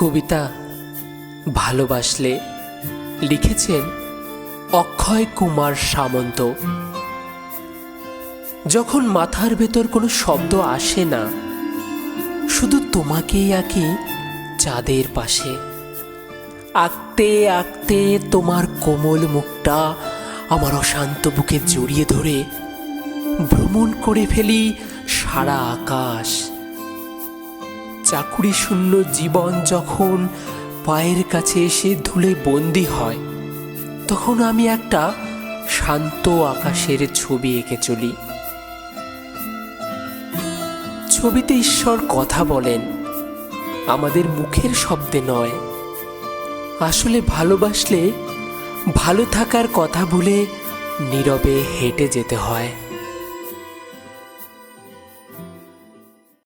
কবিতা ভালোবাসলে লিখেছেন অক্ষয় কুমার সামন্ত। যখন মাথার ভেতর কোনো শব্দ আসে না, শুধু তোমাকেই আঁকি চাঁদের পাশে। আঁকতে আঁকতে তোমার কোমল মুখটা আমার অশান্ত বুকে জড়িয়ে ধরে, ভ্রমণ করে ফেলি সারা আকাশ। চাকুরি শূন্য জীবন যখন পায়ের কাছে এসে ধুলে বন্দি হয়, তখন আমি একটা শান্ত আকাশের ছবি এঁকে চলি। ছবিতে ঈশ্বর কথা বলেন, আমাদের মুখের শব্দে নয়। আসলে ভালোবাসলে ভালো থাকার কথা বলে নীরবে হেঁটে যেতে হয়।